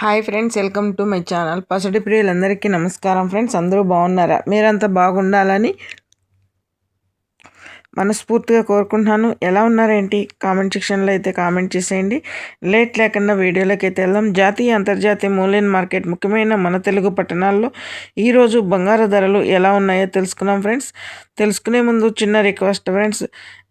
Hi friends welcome to my channel. పసటి ప్రియులందరికీ నమస్కారం friends అందరూ బాగున్నారా? మీరంతా బాగుండాలని మనస్ఫూర్తిగా కోరుకుంటున్నాను. ఎలా ఉన్నారేంటి? కామెంట్ సెక్షన్లో అయితే కామెంట్ చేసేయండి. లేట్ లేకుండా వీడియోలోకి అయితే వెళ్దాం. జాతీయ అంతర్జాతీయ మూల్యం మార్కెట్ ముఖ్యమైన మన తెలుగు పట్టణాల్లో ఈరోజు బంగారు ధరలు ఎలా ఉన్నాయో తెలుసుకున్నాం ఫ్రెండ్స్. తెలుసుకునే ముందు చిన్న రిక్వెస్ట్ ఫ్రెండ్స్.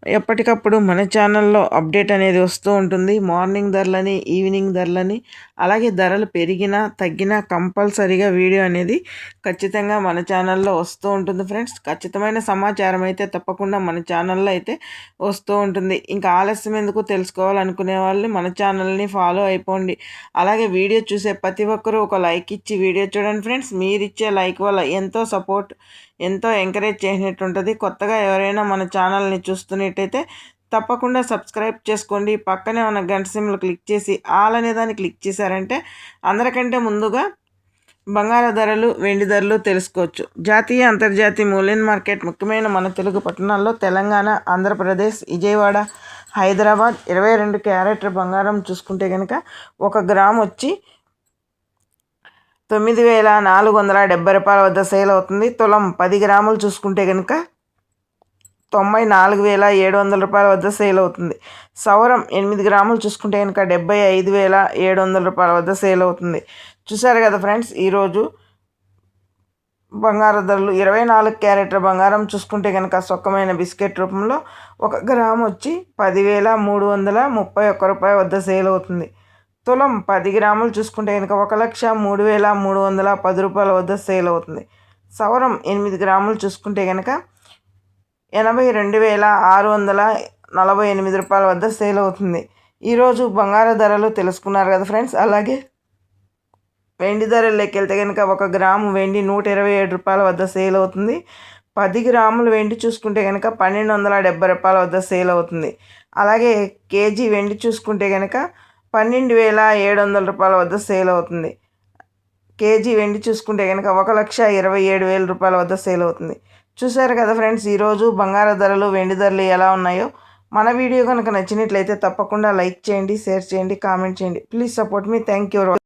ఎప్పటికప్పుడు మన ఛానల్లో అప్డేట్ అనేది వస్తూ ఉంటుంది. మార్నింగ్ ధరలని ఈవినింగ్ ధరలని అలాగే ధరలు పెరిగినా తగ్గినా కంపల్సరీగా వీడియో అనేది ఖచ్చితంగా మన ఛానల్లో వస్తూ ఉంటుంది ఫ్రెండ్స్. ఖచ్చితమైన సమాచారం అయితే తప్పకుండా మన ఛానల్లో అయితే వస్తూ ఉంటుంది. ఇంకా ఆలస్యం ఎందుకు తెలుసుకోవాలనుకునే వాళ్ళు మన ఛానల్ని ఫాలో అయిపోండి. అలాగే వీడియో చూసే ప్రతి ఒక్కరూ ఒక లైక్ ఇచ్చి వీడియో చూడండి ఫ్రెండ్స్. మీరు ఇచ్చే లైక్ వల్ల ఎంతో సపోర్ట్ ఎంతో ఎంకరేజ్ చేసినట్టు ఉంటుంది కొత్తగా ఎవరైనా మన ఛానల్ని చూస్తున్నట్టయితే తప్పకుండా సబ్స్క్రైబ్ చేసుకోండి. పక్కనే ఉన్న గంట సిమ్లు క్లిక్ చేసి ఆల్ అనే దాన్ని క్లిక్ చేశారంటే అందరికంటే ముందుగా బంగార ధరలు వెండి ధరలు తెలుసుకోవచ్చు. జాతీయ అంతర్జాతీయ మూల్యం మార్కెట్ ముఖ్యమైన మన తెలుగు పట్టణాల్లో తెలంగాణ ఆంధ్రప్రదేశ్ విజయవాడ హైదరాబాద్ ఇరవై రెండు క్యారెట్ల బంగారం చూసుకుంటే కనుక ఒక గ్రామ్ వచ్చి తొమ్మిది వేల నాలుగు వందల డెబ్బై రూపాయల వద్ద సేల్ అవుతుంది. తులం పది గ్రాములు చూసుకుంటే కనుక తొంభై నాలుగు వేల ఏడు వందల రూపాయల వద్ద సేల్ అవుతుంది. సౌరం ఎనిమిది గ్రాములు చూసుకుంటే కనుక డెబ్బై ఐదు వేల ఏడు వందల రూపాయల వద్ద సేల్ అవుతుంది. చూసారు కదా ఫ్రెండ్స్ ఈరోజు బంగారు ధరలు ఇరవై నాలుగు క్యారెట్ల బంగారం చూసుకుంటే కనుక సొక్కమైన బిస్కెట్ రూపంలో ఒక గ్రామ్ వచ్చి పదివేల మూడు వందల ముప్పై ఒక్క రూపాయ వద్ద సేల్ అవుతుంది. తులం పది గ్రాములు చూసుకుంటే కనుక ఒక లక్ష మూడు వేల మూడు వందల పది రూపాయల వద్ద సేల్ అవుతుంది. సవరం ఎనిమిది గ్రాములు చూసుకుంటే కనుక ఎనభై రెండు వేల ఆరు వందల నలభై ఎనిమిది రూపాయల వద్ద సేల్ అవుతుంది. ఈరోజు బంగారు ధరలు తెలుసుకున్నారు కదా ఫ్రెండ్స్? అలాగే వెండి ధరల్లోకి వెళ్తే కనుక ఒక గ్రాము వెండి నూట ఇరవై ఏడు రూపాయల వద్ద సేల్ అవుతుంది. పది గ్రాములు వెండి చూసుకుంటే కనుక పన్నెండు వందల డెబ్బై రూపాయల వద్ద సేల్ అవుతుంది. అలాగే కేజీ వెండి చూసుకుంటే కనుక పన్నెండు వేల ఏడు వందల రూపాయల వద్ద సేల్ అవుతుంది. కేజీ వెండి చూసుకుంటే కనుక ఒక లక్ష ఇరవై ఏడు వేల రూపాయల వద్ద సేల్ అవుతుంది. చూసారు కదా ఫ్రెండ్స్ ఈరోజు బంగారు ధరలు వెండి ధరలు ఎలా ఉన్నాయో? మన వీడియో కనుక నచ్చినట్లయితే తప్పకుండా లైక్ చేయండి షేర్ చేయండి కామెంట్ చేయండి. Please support me. Thank you.